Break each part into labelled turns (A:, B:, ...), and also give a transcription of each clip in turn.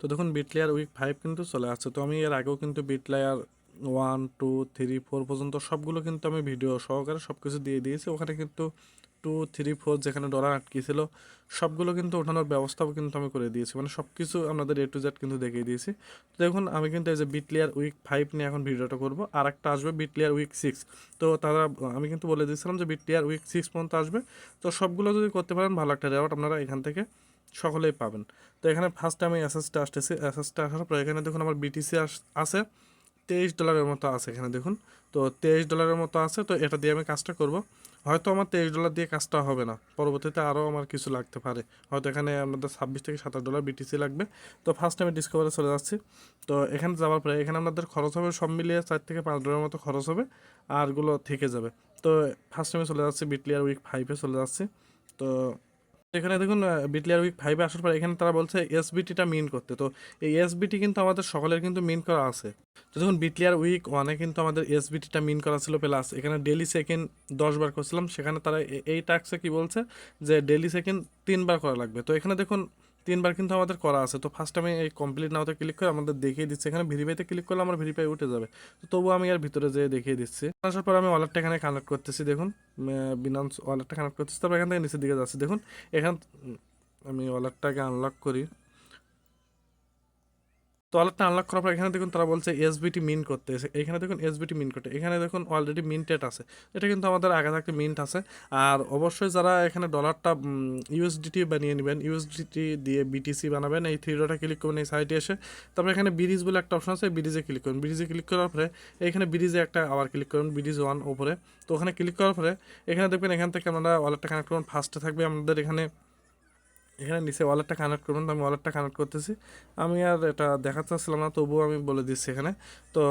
A: তো দেখুন bit layer week five কিন্তু চলে আসছে। তো আমি এর আগেও কিন্তু bit layer one two three four পর্যন্ত সবগুলো কিন্তু আমি ভিডিও সহকারে সব কিছু দিয়ে দিয়েছি। ওখানে কিন্তু টু থ্রি ফোর যেখানে ডলার আটকেছিল সবগুলো কিন্তু ওঠানোর ব্যবস্থাও কিন্তু আমি করে দিয়েছি। মানে সব কিছু আপনাদের এ টু জেড কিন্তু দেখিয়ে দিয়েছি। তো দেখুন, আমি কিন্তু এই যে বিট লেয়ার উইক ফাইভ নিয়ে এখন ভিডিওটা করব। আর একটা আসবে বিট লেয়ার উইক সিক্স তো তারা, আমি কিন্তু বলে দিয়েছিলাম যে বিট লেয়ার উইক সিক্স পর্যন্ত আসবে। তো সবগুলো যদি করতে পারেন, ভালো একটা রেওয়ার্ড আপনারা এখান থেকে সকলেই পাবেন। তো এখানে ফার্স্ট আমি এসএসটা আসতেছি। এসএসটা আসার পর এখানে দেখুন আমার বিটিসি আছে। তেইশ ডলারের মতো আছে এখানে দেখুন। তো তেইশ ডলারের মতো আছে, তো এটা দিয়ে আমি কাজটা করব। হয়তো আমার তেইশ ডলার দিয়ে কাজটা হবে না। পরবর্তীতে আরও আমার কিছু লাগতে পারে। হয়তো এখানে আমাদের ছাব্বিশ থেকে সাতাশ ডলার বিটিসি লাগবে। তো ফার্স্ট আমি ডিসকভারে চলে যাচ্ছি। তো এখানে যাওয়ার পরে এখানে আমাদের খরচ হবে সব মিলিয়ে চার থেকে পাঁচ ডলারের মতো খরচ হবে। আরগুলো থেকে যাবে। তো ফার্স্ট আমি চলে যাচ্ছি বিটলিয়ার উইক ফাইভে চলে যাচ্ছি। তো এখানে দেখুন বিটলিয়ার উইক ফাইভে আসার পর এখানে তারা বলছে এসবিটিটা মিন করতে। তো এই এসবিটি কিন্তু আমাদের সকলের কিন্তু মিন করা আছে। তো দেখুন বিটলিয়ার উইক ওয়ানে কিন্তু আমাদের এসবিটিটা মিন করা ছিল প্লাস এখানে ডেলি সেকেন্ড দশবার করছিলাম, সেখানে তারা এই টাক্সে কি বলছে যে ডেলি সেকেন্ড তিনবার করা লাগবে। তো এখানে দেখুন তিনবার কিন্তু আমাদের করা আছে। তো ফার্স্ট আমি এই কমপ্লিট নাওতে ক্লিক করে আমাদের দেখিয়ে দিচ্ছে। এখানে ভেরিফাইতে ক্লিক করলে আমার ভেরিফাই উঠে যাবে। তো তবুও আমি আর ভিতরে যেয়ে দেখিয়ে দিচ্ছি। আসার পর আমি ওয়ালেটটা এখানে কানেক্ট করতেছি, দেখুন। বিনান্স ওয়ালেটটা কানেক্ট করতেছি, তারপর এখান থেকে নিচের দিকে যাচ্ছি। দেখুন, এখান আমি ওয়ালেটটাকে আনলক করি। তো ওয়ালেটটা আনলক করার পর এখানে দেখুন তারা বলছে এসবিটি মিন করতে এখানে দেখুন এসবিটি মিন করতে। এখানে দেখুন অলরেডি মিনটেড আছে। এটা কিন্তু আমাদের আগে থাকতে মিন্ট আছে। আর অবশ্যই যারা এখানে ডলারটা ইউএসডিটি বানিয়ে নেবেন ইউএসডিটি দিয়ে বিটিসি বানাবেন, এই থ্রি ক্লিক করবেন এই সাইটে এসে। তারপরে এখানে ব্রিজ বলে একটা অপশন আছে ব্রিজে ক্লিক করুন। ব্রিজে ক্লিক করার পরে এখানে ব্রিজে একটা আবার ক্লিক করুন ব্রিজ ওয়ান ওপরে। তো ওখানে ক্লিক করার পরে এখানে দেখবেন এখান থেকে আমরা ওয়ালেটটা কানেক্ট করুন। ফার্স্টে থাকবে আমাদের এখানে এখানে নিচে ওয়ালেটটা কানেক্ট করবেন, তো আমি ওয়ালেটটা কানেক্ট করতেছি। আমি আর এটা দেখাতে চাচ্ছিলাম না, তবুও আমি বলে দিচ্ছি এখানে। তো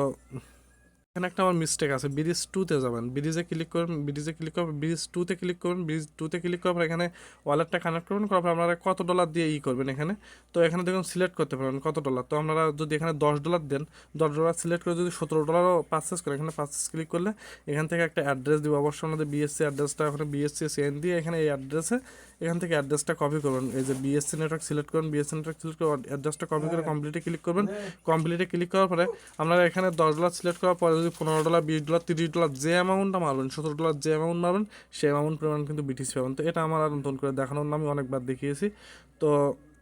A: এখানে একটা আমার মিস্টেক আছে ব্রিজ টুতে যাবেন। ব্রিজে ক্লিক করবেন ব্রিজে ক্লিক করবেন ব্রিজ টুতে ক্লিক করবেন ব্রিজ টুতে ক্লিক করার পর এখানে ওয়ালেটটা কানেক্ট করবেন করার পর আপনারা কত ডলার দিয়ে ই করবেন এখানে। তো এখানে দেখুন সিলেক্ট করতে পারবেন কত ডলার তো আপনারা যদি এখানে দশ ডলার দেন দশ ডলার সিলেক্ট করে যদি সতেরো ডলারও পারচেস করেন এখানে পারচেস ক্লিক করলে এখান থেকে একটা অ্যাড্রেস দিব। অবশ্যই আমাদের বিএসসি অ্যাড্রেসটা ওখানে বিএসসি সেন দিয়ে এখানে এই অ্যাড্রেসে এখান থেকে অ্যাড্রেসটা কপি করবেন। এই যে বিএসসি নেটওয়ার্ক সিলেক্ট করবেন বিএসসি নেটওয়ার্ক সিলেক্ট করে অ্যাড্রেসটা কপি করে কমপ্লিটে ক্লিক করবেন। কমপ্লিটে ক্লিক করার পরে আপনারা এখানে দশ ডলার সিলেক্ট করার পরে যদি পনেরো ডলার, বিশ ডলার, তিরিশ ডলার যে অ্যামাউন্টটা মারবেন, সতেরো ডলার যে অ্যামাউন্ট মারবেন সে অ্যামাউন্ট পরিমাণ কিন্তু বিটিসি পাবেন তো এটা আমার আর নতুন করে দেখানোর নামে অনেকবার দেখিয়েছি। তো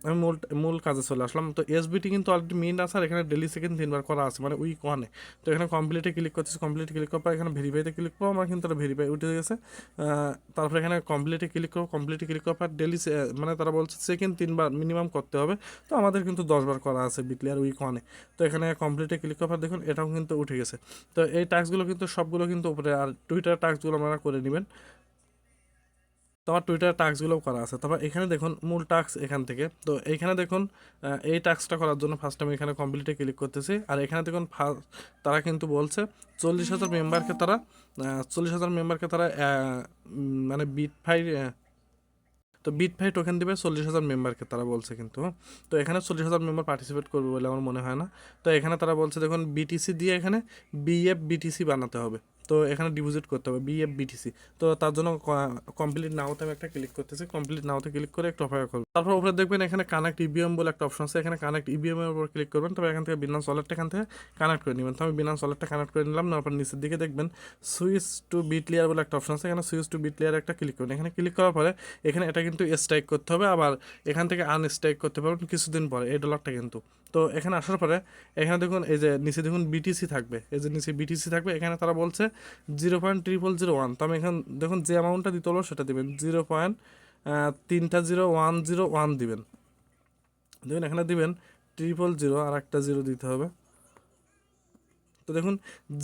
A: আমি মূল মূল কাজে চলে আসলাম। তো এসবিটি কিন্তু অলরেডি মেইন আছে আর এখানে ডেলি সেকেন্ড তিনবার করা আছে মানে উইক ওয়ানে তো এখানে কমপ্লিটে ক্লিক করতেছি কমপ্লিট ক্লিক করার পর এখানে ভেরিফাইতে ক্লিক করব, আমার কিন্তু তারা ভেরিফাই উঠে গেছে। তারপরে এখানে কমপ্লিটে ক্লিক করব কমপ্লিটে ক্লিক করার পর ডেলি মানে তারা বলছে সেকেন্ড তিনবার মিনিমাম করতে হবে। তো আমাদের কিন্তু দশবার করা আছে বিটলিয়ার উইক ওয়ানে তো এখানে কমপ্লিটে ক্লিক করার পর দেখুন, এটাও কিন্তু উঠে গেছে। তো এই টাস্কগুলো কিন্তু সবগুলো কিন্তু উপরে, আর টুইটার টাস্কগুলো আপনারা করে নেবেন। তোমার টুইটার টাস্কগুলো করা আছে। তারপর এখানে দেখুন মূল টাস্ক এখান থেকে। তো এইখানে দেখুন এই টাস্কটা করার জন্য ফার্স্ট আমি এখানে কমপ্লিটে ক্লিক করতেছি। আর এখানে দেখুন তারা কিন্তু বলছে, চল্লিশ হাজার মেম্বারকে তারা চল্লিশ হাজার মেম্বারকে তারা মানে বিট ফাই তো বিট ফাই টোকেন দিবে, চল্লিশ হাজার মেম্বারকে তারা বলছে কিন্তু। তো এখানে চল্লিশ হাজার মেম্বার পার্টিসিপেট করবে বলে আমার মনে হয় না। তো এখানে তারা বলছে, দেখুন বিটিসি দিয়ে এখানে বিএফ বিটিসি বানাতে হবে। তো এখানে ডিপোজিট করতে হবে বিএফ বিটিসি তো তার জন্য কমপ্লিট নাওতে আমি একটা ক্লিক করতেছি কমপ্লিট নাওতে ক্লিক করে একটু অপেক্ষা করব। তারপর উপরে দেখবেন এখানে কানেক্ট ইবিএম বলে একটা অপশন আছে, এখানে কানেক্ট ইবিএম এর উপর ক্লিক করবেন তবে এখান থেকে বিনান্স ওয়ালেটটা এখান থেকে কানেক্ট করে নেবেন। তো আমি বিনান্স ওয়ালেটটা কানেক্ট করে নিলাম তারপর নিচের দিকে দেখবেন সুইচ টু বিট লেয়ার বলে একটা অপশন আছে, এখানে সুইচ টু বিট লেয়ার একটা ক্লিক করবেন। এখানে ক্লিক করার পরে এখানে এটা কিন্তু স্ট্রাইক করতে হবে, আবার এখান থেকে আনস্ট্রাইক করতে পারবেন কিছুদিন পরে, এই ডলারটা কিন্তু। তো এখানে আসার পরে এখানে দেখুন এই যে নিচে দেখুন বিটিসি থাকবে। এই যে নিচে বিটিসি থাকবে, এখানে তারা বলছে zero point triple zero one তো আমি এখানে দেখুন যে অ্যামাউন্টটা দিতে হলো সেটা দেবেন। জিরো পয়েন্ট তিনটা জিরো ওয়ান জিরো ওয়ান দিবেন। দেখুন এখানে দিবেন ট্রিপল জিরো আর একটা জিরো দিতে হবে। তো দেখুন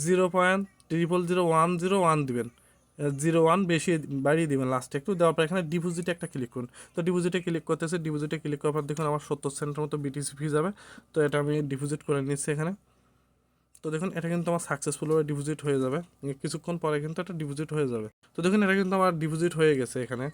A: zero point triple zero one zero one দিবেন। জিরো ওয়ান বেশি বাড়িয়ে দেবেন লাস্টে একটু দেওয়ার পর এখানে ডিপোজিটে একটা ক্লিক করুন। তো ডিপোজিটে ক্লিক করতেছে ডিপোজিটে ক্লিক করার পর দেখুন আমার সত্তর সেন্টের মতো বিটিসি ফি যাবে। তো এটা আমি ডিপোজিট করে নিচ্ছি এখানে। তো দেখুন, এটা কিন্তু আমার সাকসেসফুলভাবে ডিপোজিট হয়ে যাবে। কিছুক্ষণ পরে কিন্তু এটা ডিপোজিট হয়ে যাবে। তো দেখুন, এটা কিন্তু আমার ডিপোজিট হয়ে গেছে এখানে।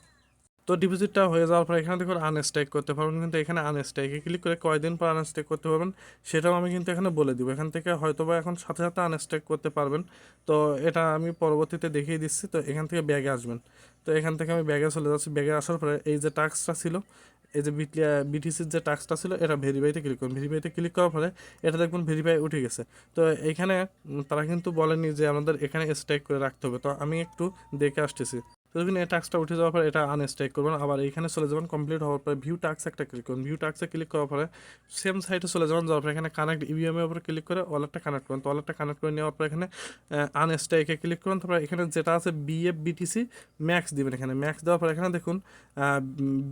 A: তো ডিপোজিটটা হয়ে যাওয়ার পর এখানে দেখুন আনস্ট্রাইক করতে পারবেন কিন্তু এখানে আনস্ট্রাইকে ক্লিক করে কয়দিন পর আনস্ট্রাইক করতে পারবেন সেটাও আমি কিন্তু এখানে বলে দিব। এখান থেকে হয়তো বা এখন সাথে সাথে আনস্ট্রাইক করতে পারবেন। তো এটা আমি পরবর্তীতে দেখিয়ে দিচ্ছি তো এখান থেকে ব্যাগে আসবেন। তো এখান থেকে আমি ব্যাগে চলে যাচ্ছি। ব্যাগে আসার পরে এই যে টাস্কটা ছিল এই যে বিটিসির যে টাস্কটা ছিল এটা ভেরিফাইতে ক্লিক করুন। ভেরিফাইতে ক্লিক করার পরে এটা দেখবেন ভেরিফাই উঠে গেছে। তো এইখানে উম, তারা কিন্তু বলেনি যে আমাদের এখানে স্ট্রাইক করে রাখতে হবে। তো আমি একটু দেখে আসতেছি। তো এই টাস্কটা উঠে যাওয়ার পরে এটা আনস্ট্রাইক করবেন আবার এখানে চলে যাবেন কমপ্লিট হওয়ার পরে ভিউ টাস্ক একটা ক্লিক করুন ভিউ টাস্কে ক্লিক করার পরে সেম সাইটে চলে যাবেন, যাওয়ার পরে এখানে কানেক্ট ইভিএম এর উপরে ক্লিক করে ওয়ালেটটা কানেক্ট করুন তো ওয়ালেটটা কানেক্ট করে নেওয়ার পর এখানে আনস্ট্রাইকে ক্লিক করুন তারপরে এখানে যেটা আছে বিএফ বিটিসি ম্যাক্স দিবেন এখানে। ম্যাক্স দেওয়ার পর এখানে দেখুন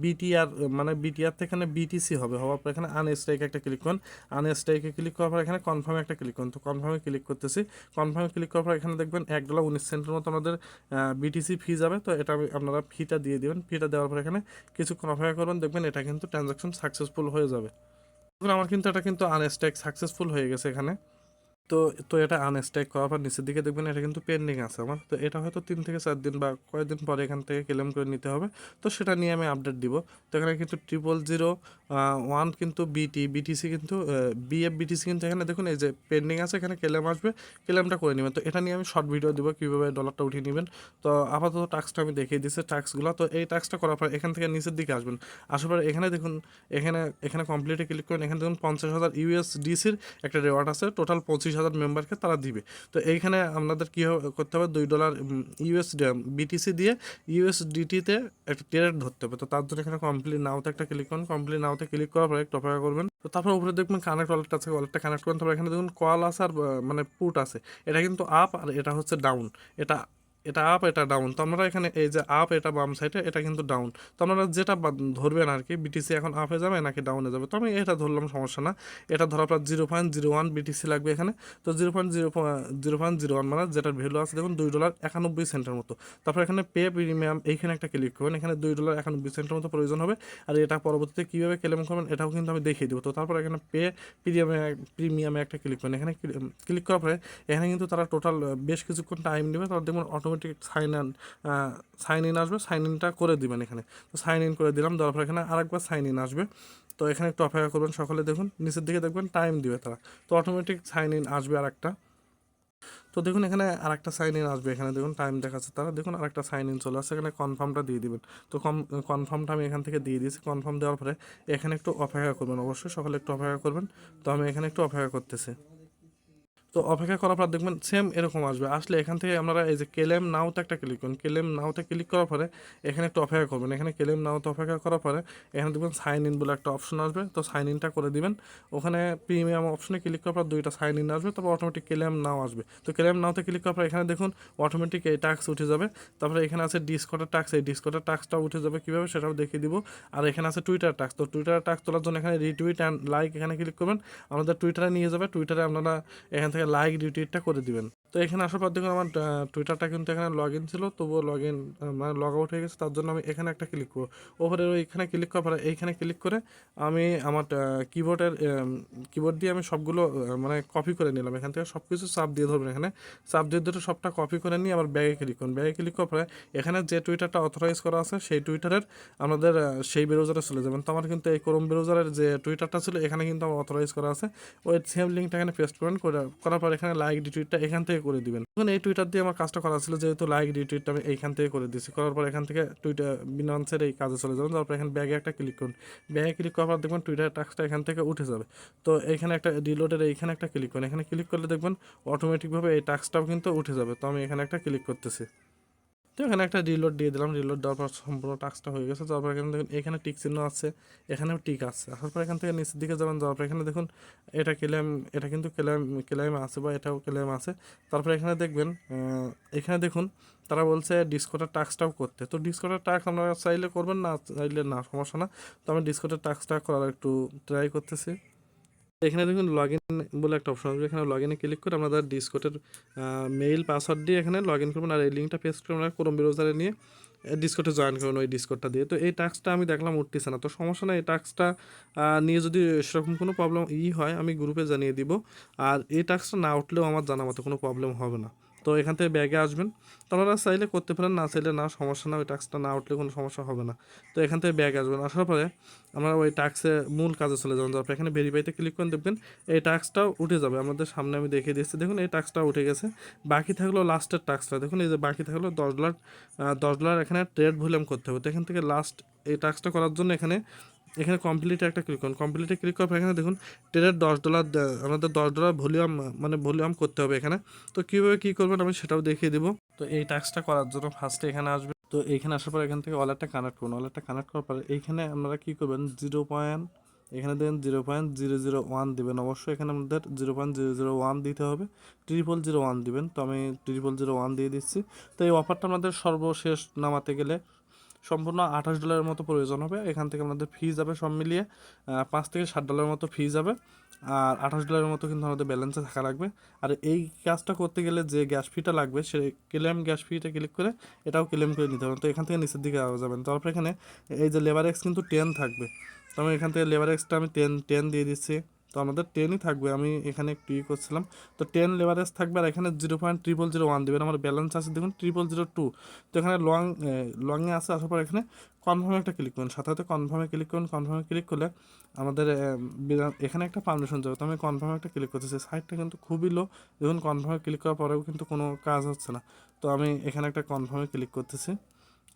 A: বিটিআর মানে বিটিআর থেকে এখানে বিটিসি হবে। হওয়ার পর এখানে আনস্ট্রাইকে একটা ক্লিক করুন। আনস্ট্রাইকে ক্লিক করার পর এখানে কনফার্মে একটা ক্লিক করুন। তো কনফার্মে ক্লিক করতেছি। কনফার্মে ক্লিক করার পর এখানে দেখবেন এক ডলার উনিশ সেন্টের মতো আমাদের বিটিসি ফি যাবে। তো এটা আপনারা ফিটা দিয়ে দেবেন। ফিটা দেওয়ার পর এখানে কিছুক্ষণ অপেক্ষা করবেন, দেখবেন এটা কিন্তু ট্রানজাকশন সাকসেসফুল হয়ে যাবে। আমার কিন্তু এটা কিন্তু আনস্ট্যাক সাকসেসফুল হয়ে গেছে এখানে। তো তো এটা আনস্ট্যাক করার পর নিচের দিকে দেখবেন এটা কিন্তু পেন্ডিং আছে আমার। তো এটা হয়তো তিন থেকে চার দিন বা কয়েকদিন পরে এখান থেকে ক্লেম করে নিতে হবে। তো সেটা নিয়ে আমি আপডেট দিব। তো এখানে কিন্তু ট্রিপল জিরো ওয়ান কিন্তু বিটি বিটিসি কিন্তু বিএফ বিটিসি কিন্তু এখানে দেখুন এই যে পেন্ডিং আছে, এখানে ক্লেম আসবে। ক্লেমটা করে নেবেন। তো এটা নিয়ে আমি শর্ট ভিডিও দিব কীভাবে ডলারটা উঠিয়ে নেবেন। তো আপাতত টাস্কটা আমি দেখিয়ে দিচ্ছি টাস্কগুলো তো এই টাস্কটা করার পর এখান থেকে নিচের দিকে আসবেন। আসার পর এখানে দেখুন, এখানে এখানে কমপ্লিটে ক্লিক করেন। এখানে দেখুন পঞ্চাশ হাজার ইউএসডিসির একটা রেওয়ার্ড আছে। টোটাল পঁচিশ হাজার মেম্বারকে তারা দিবে। তো এইখানে আপনাদের কী করতে হবে, দুই ডলার ইউএস বিটিসি দিয়ে ইউএসডিটিতে একটা ট্রেড ধরতে হবে। তো তার জন্য এখানে কমপ্লিট নাওতে একটা ক্লিক করুন। কমপ্লিট নাওতে ক্লিক করার পরে একটু অপেক্ষা করবেন। তো তারপর উপরে দেখবেন কানেক্ট ওয়ালেট আছে ওয়ালেটটা কানেক্ট করুন। তারপর এখানে দেখুন কল আছে আর মানে পুট আছে। এটা কিন্তু আপ আর এটা হচ্ছে ডাউন এটা এটা আপ এটা ডাউন তো আমরা এখানে এই যে আপ এটা বাম সাইডে এটা কিন্তু ডাউন তো আপনারা যেটা ধরবেন আর কি বিটিসি এখন আপে যাবে নাকি ডাউনে যাবে? তো আমি এটা ধরলাম, সমস্যা না। এটা ধরার পর zero point zero one BTC লাগবে এখানে। তো zero point zero zero point zero one মানে যেটার ভ্যালু আছে, দেখুন, দুই ডলার একানব্বই সেন্টের মতো। তারপর এখানে পে প্রিমিয়াম এইখানে একটা ক্লিক করবেন। এখানে দুই ডলার একানব্বই সেন্টের মতো প্রয়োজন হবে। আর এটা পরবর্তীতে কীভাবে ক্লেম করবেন, এটাও কিন্তু আমি দেখিয়ে দেবো। তো তারপর এখানে পে প্রিমিয়ামে প্রিমিয়ামে একটা ক্লিক করেন এখানে ক্লিক করার পরে এখানে কিন্তু তারা টোটাল বেশ কিছুক্ষণ টাইম নেবে। তারা দেখুন automatic sign in sign in আসবে সাইন ইনটা করে দিবেন এখানে। তো সাইন ইন করে দিলাম, দেওয়ার পর এখানে আরেকবার সাইন ইন আসবে। তো এখানে একটু অপেক্ষা করবেন, সকলে দেখুন, নিচের দিকে দেখবেন টাইম দিবে তারা। তো অটোমেটিক সাইন ইন আসবে আরেকটা। তো দেখুন এখানে আরেকটা সাইন ইন আসবে, এখানে দেখুন টাইম দেখাচ্ছে তারা। দেখুন আরেকটা সাইন ইন চলে আসছে, এখানে কনফার্মটা দিয়ে দিবেন। তো কম কনফার্মটা আমি এখান থেকে দিয়ে দিয়েছি কনফার্ম দেওয়ার পরে এখানে একটু অপেক্ষা করবেন। অবশ্যই সকালে একটু অপেক্ষা করবেন। তো আমি এখানে একটু অপেক্ষা করতেছি। তো অপেক্ষা করার পর দেখবেন সেম এরকম আসবে। আসলে এখান থেকে আপনারা এই যে কেলেম নাওতে একটা ক্লিক করুন। কেলেম নাওতে ক্লিক করার পরে এখানে একটু অপেক্ষা করবেন। এখানে কেলেম নাওতে অপেক্ষা করার পরে এখানে দেখবেন সাইন ইন বলে একটা অপশন আসবে। তো সাইন ইনটা করে দিবেন। ওখানে প্রিমিয়াম অপশনে ক্লিক করার পর দুইটা সাইন ইন আসবে। তারপর অটোমেটিক ক্লেম নাও আসবে। তো ক্লেম নাওতে ক্লিক করার পর এখানে দেখুন অটোমেটিক এই টাক্স উঠে যাবে। তারপরে এখানে আছে ডিসকটের টাক্স এই ডিসকটের টাক্সটাও উঠে যাবে কীভাবে সেটাও দেখিয়ে দিব। আর এখানে আছে টুইটার টাক্স তো টুইটার টাক্স তোলার জন্য এখানে রিটুইট অ্যান্ড লাইক এখানে ক্লিক করবেন। আমাদের টুইটারে নিয়ে যাবে। টুইটারে আপনারা এখান থেকে লাইক রিটুইটটা করে দিবেন। তো এখানে আসার পর দেখুন আমার টুইটারটা কিন্তু এখানে লগ ইন ছিল, তবুও লগ ইন মানে লগ আউট হয়ে গেছে, তার জন্য আমি এখানে একটা ক্লিক করব। ওপরে এখানে ক্লিক করার পরে এইখানে ক্লিক করে আমি আমার কিবোর্ডের কিবোর্ড দিয়ে আমি সবগুলো মানে কপি করে নিলাম। এখান থেকে সব কিছু চাপ দিয়ে ধরবেন এখানে। চাপ দিয়ে ধরে সবটা কপি করে নিয়ে আবার ব্যাগে ক্লিক করুন। ব্যাগে ক্লিক করার পরে এখানে যে টুইটারটা অথরাইজ করা আছে, সেই টুইটারের আমাদের সেই ব্রাউজারে চলে যাবেন। তো আমার কিন্তু এই ক্রোম ব্রাউজারের যে টুইটারটা ছিল, এখানে কিন্তু আমার অথরাইজ করা আছে। ওই সেম লিঙ্কটা এখানে পেস্ট করেন। করার পর এখানে লাইক ডিটুইটটা এখান থেকে করে দিবেন। এখন এই টুইটার দিয়ে আমার কাজটা করা ছিল, যেহেতু লাইক ডিটুইটটা আমি এইখান থেকে করে দিয়েছি করার পর এখান থেকে টুইটার বিনান্সের এই কাজে চলে যাবেন। তারপর এখানে ব্যাগে একটা ক্লিক করুন। ব্যাগে ক্লিক করার পর দেখবেন টুইটার টাস্কটা এখান থেকে উঠে যাবে। তো এখানে একটা রিলোডের এইখানে একটা ক্লিক করুন। এখানে ক্লিক করলে দেখবেন অটোমেটিকভাবে এই টাস্কটাও কিন্তু উঠে যাবে। তো আমি এখানে একটা ক্লিক করতেছি। তো এখানে একটা রিলোড দিয়ে দিলাম রিলোড দেওয়ার পর সম্পূর্ণ টাস্কটা হয়ে গেছে। তারপর এখানে দেখুন, এখানে টিক চিহ্ন আছে, এখানেও টিক আছে। আসার পর এখান থেকে নিচের দিকে যাবেন, যাওয়ার পর এখানে দেখুন, এটা ক্লেম এটা কিন্তু ক্লেম ক্লেম আছে বা এটাও ক্লেম আছে। তারপর এখানে দেখবেন এখানে দেখুন, তারা বলছে ডিসকোটার টাস্কটাও করতে। তো ডিসকোটার টাস্ক আপনারা চাইলে করবেন, না চাইলে না, সমস্যা না। তো আমি ডিসকোটার টাস্কটা করার একটু ট্রাই করতেছি। এখানে দেখুন লগ ইন বলে একটা অপশন আসবে এখানে লগ ইনে ক্লিক করে আমরা ডিসকোটের মেইল পাসওয়ার্ড দিয়ে এখানে লগ ইন করবেন আর এই লিঙ্কটা পেস্ট করে আমরা ক্রোম ব্রাউজারে নিয়ে ডিসকোটে জয়েন করুন ওই ডিসকোটটা দিয়ে। তো এই টাস্কটা আমি দেখলাম উঠতেছে না। তো সমস্যা নেই, এই টাস্কটা নিয়ে যদি সেরকম কোনো প্রবলেম ই হয়, আমি গ্রুপে জানিয়ে দিব। আর এই টাস্কটা না উঠলেও আমার জানা মতো কোনো প্রবলেম হবে না। তো এখান থেকে ব্যাগে আসবেন। তো চাইলে করতে পারেন, না চাইলে না, সমস্যা না ওই টাস্কটা না উঠলে কোনো সমস্যা হবে না। তো এখান থেকে ব্যাগে আসবেন, আসার পরে আমরা ওই টাস্কে মূল কাজে চলে যাবেন তারপর এখানে ভেরিফাইতে ক্লিক করে দেখবেন, এই টাস্কটাও উঠে যাবে। আমাদের সামনে আমি দেখিয়ে দিচ্ছি দেখুন, এই টাস্কটা উঠে গেছে। বাকি থাকল লাস্টের টাস্কটা দেখুন, এই যে বাকি থাকল দশ ডলার দশ ডলার এখানে ট্রেড ভলিউম করতে হবে। তো এখান থেকে লাস্ট এই টাস্কটা করার জন্য এখানে এখানে কমপ্লিটে একটা ক্লিক করুন। কমপ্লিটে ক্লিক করার এখানে দেখুন ট্রেনের দশ ডলার আমাদের দশ ডলার ভলিউম মানে ভলিউম করতে হবে এখানে। তো কীভাবে কী করবেন আমি সেটাও দেখিয়ে দেবো। তো এই টাস্কটা করার জন্য ফার্স্টে এখানে আসবে। তো এইখানে আসার পর এখান থেকে ওয়ালেটটা কানেক্ট করুন। ওয়ালেটটা কানেক্ট করার পরে এইখানে আপনারা কী করবেন? জিরো পয়েন্ট এখানে দেবেন zero point zero zero one দেবেন। অবশ্যই এখানে আমাদের zero point zero zero one দিতে হবে। ট্রিপল জিরো ওয়ান দিবেন। তো আমি ট্রিপল জিরো ওয়ান দিয়ে দিচ্ছি। তো এই অফারটা আমাদের সর্বশেষ নামাতে গেলে সম্পূর্ণ আঠাশ ডলারের মতো প্রয়োজন হবে। এখান থেকে আমাদের ফি যাবে সব মিলিয়ে পাঁচ থেকে ষাট ডলারের মতো ফি যাবে। আর আঠাশ ডলারের মতো কিন্তু আমাদের ব্যালেন্সে থাকা লাগবে। আর এই কাজটা করতে গেলে যে গ্যাস ফিটা লাগবে, সে ক্লেম গ্যাস ফিটা ক্লিক করে এটাও ক্লেম করে নিতে হবে। তো এখান থেকে নিচের দিকে যাবেন। তারপর এখানে এই যে লেবার এক্স কিন্তু টেন থাকবে। তো আমি এখান থেকে লেবার এক্সটা আমি টেন টেন দিয়ে দিচ্ছি। তো আমাদের টেনই থাকবে, আমি এখানে একটু ই করছিলাম। তো টেন লেভারেজ থাকবে আর এখানে zero point triple zero one দেবেন, আমার ব্যালেন্স আছে দেখুন ট্রিপল জিরো টু তো এখানে লং লংয়ে আছে, আসার পর এখানে কনফার্মে একটা ক্লিক করুন, সাথে সাথে কনফার্মে ক্লিক করুন কনফার্মে ক্লিক করলে আমাদের এখানে একটা পারমিশন যাবে, তো আমি কনফার্মে একটা ক্লিক করতেছি। সাইটটা কিন্তু খুবই লো দেখুন কনফার্মে ক্লিক করার পরেও কিন্তু কোনো কাজ হচ্ছে না। তো আমি এখানে একটা কনফার্মে ক্লিক করতেছি,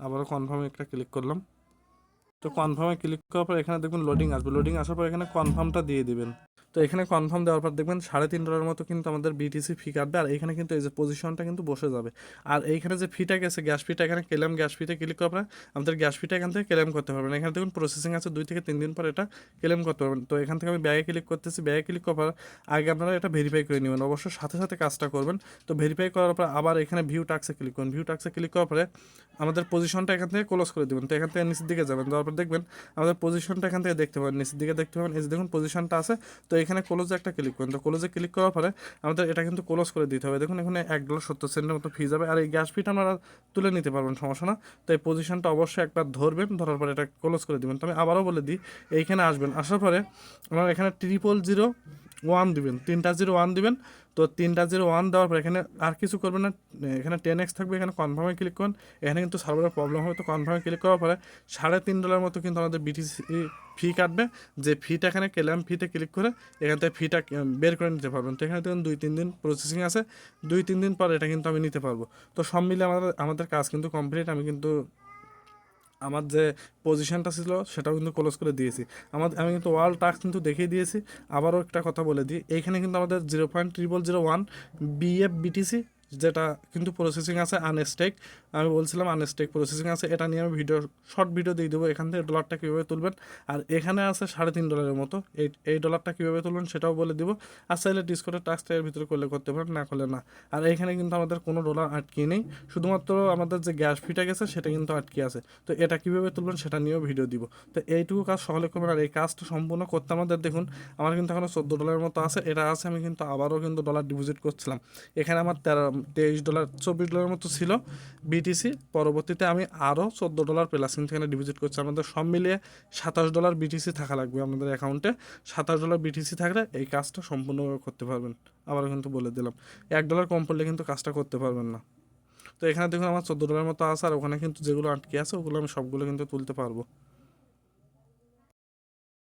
A: আবারও কনফার্মে একটা ক্লিক করলাম। তো কনফার্মে ক্লিক করার পর এখানে দেখবেন লোডিং আসবে। লোডিং আসার পর এখানে কনফার্মটা দিয়ে দিবেন। তো এখানে কনফার্ম দেওয়ার পর দেখবেন সাড়ে তিন ডলার মতো কিন্তু আমাদের বিটিসি ফি কাটবে। আর এখানে কিন্তু এই যে পজিশনটা কিন্তু বসে যাবে। আর এইখানে যে ফিটা গেছে গ্যাস ফিটা এখানে ক্লেম গ্যাস ফিতে ক্লিক পরে আমাদের গ্যাস ফিটা এখান থেকে ক্লেম করতে পারবেন। এখানে দেখুন প্রসেসিং আছে দুই থেকে তিন দিন পর এটা ক্লেম করতে পারবেন। তো এখান থেকে আমি ব্যাগে ক্লিক করতেছি। ব্যাগে ক্লিক করার আগে আপনারা এটা ভেরিফাই করে নেবেন। অবশ্যই সাথে সাথে কাজটা করবেন। তো ভেরিফাই করার পর আবার এখানে ভিউ টাক্সে ক্লিক করুন। ভিউ টাক্সে ক্লিক করার পরে আমাদের পজিশনটা এখান থেকে ক্লোজ করে দেবেন। তো এখান থেকে নিচের দিকে যাবেন। তারপর দেখবেন আমাদের পজিশনটা এখান থেকে দেখতে পাবেন। নিচের দিকে দেখতে পাবেন। এই যে দেখুন পজিশনটা আছে। তো এখানে ক্লোজে একটা ক্লিক করেন। তো ক্লোজে ক্লিক করার পরে আমাদের এটা কিন্তু ক্লোজ করে দিতে হবে। দেখুন, এখানে এক ডলার সত্তর সেন্টের মতো ফি যাবে। আর এই গ্যাস ফিটা আপনারা তুলে নিতে পারবেন, সমস্যা না। তো এই পজিশনটা অবশ্যই একবার ধরবেন, ধরার পরে এটা ক্লোজ করে দিবেন। তো আমি আবারও বলে দিই, এইখানে আসবেন। আসার পরে আপনারা এখানে ট্রিপল জিরো ওয়ান দিবেন। তিনটা জিরো ওয়ান দিবেন। তো তিনটা জিরো ওয়ান দেওয়ার পর এখানে আর কিছু করবেন না, এখানে টেন এক্স থাকবে, এখানে কনফার্মে ক্লিক করুন। এখানে কিন্তু সার্ভারের প্রবলেম হবে, তো কনফার্মে ক্লিক করার পরে সাড়ে তিন ডলার মতো কিন্তু আমাদের বিটিসি ফি কাটবে। যে ফিটা এখানে ক্লেম ফিতে ক্লিক করে এখান থেকে ফিটা বের করে নিতে পারবেন। তো এখানে দেখুন দুই তিন দিন প্রসেসিং আছে। দুই তিন দিন পর এটা কিন্তু আমি নিতে পারব। তো সব মিলে আমাদের আমাদের কাজ কিন্তু কমপ্লিট আমি কিন্তু আমার যে পজিশনটা ছিল, সেটাও কিন্তু ক্লোজ করে দিয়েছি। আমাদের আমি কিন্তু ওয়াল টাস্ক কিন্তু দেখিয়ে দিয়েছি। আবারও একটা কথা বলে দিই, এইখানে কিন্তু আমাদের zero point triple zero one BF BTC যেটা কিন্তু প্রসেসিং আছে আনস্টেক আমি বলছিলাম আনস্টেক প্রসেসিং আছে, এটা নিয়ে আমি ভিডিও শর্ট ভিডিও দিয়ে দেবো এখান থেকে ডলারটা কীভাবে তুলবেন। আর এখানে আছে সাড়ে তিন ডলারের মতো। এই এই ডলারটা কীভাবে তুলবেন সেটাও বলে দিব। আর চাইলে ডিসকোডের টাস্কটা এর ভিতরে করলে করতে পারেন, না করলে না। আর এখানে কিন্তু আমাদের কোনো ডলার আটকে নেই। শুধুমাত্র আমাদের যে গ্যাস ফিটা গেছে, সেটা কিন্তু আটকে আছে। তো এটা কীভাবে তুলবেন সেটা নিয়েও ভিডিও দিব। তো এইটুকু কাজ সকলে করবেন। আর এই কাজটা সম্পূর্ণ করতে আমাদের দেখুন, আমার কিন্তু এখনও চোদ্দ ডলারের মতো আছে। এটা আছে, আমি কিন্তু আবারও কিন্তু ডলার ডিপোজিট করছিলাম। এখানে আমার তেরো তেইশ ডলার, চব্বিশ ডলার মতো ছিল বিটিসি পরবর্তীতে আমি আরও চোদ্দ ডলার প্লাস কিন্তু এখানে ডিপোজিট করছি। আমাদের সব মিলিয়ে সাতাশ ডলার বিটিসি থাকা লাগবে আমাদের অ্যাকাউন্টে সাতাশ ডলার বিটিসি থাকলে এই কাজটা সম্পূর্ণভাবে করতে পারবেন। আবার কিন্তু বলে দিলাম, এক ডলার কম পড়লে কিন্তু কাজটা করতে পারবেন না। তো এখানে দেখুন আমার চোদ্দ ডলার মতো আছে, আর ওখানে কিন্তু যেগুলো আটকে আছে, ওগুলো আমি সবগুলো কিন্তু তুলতে পারব।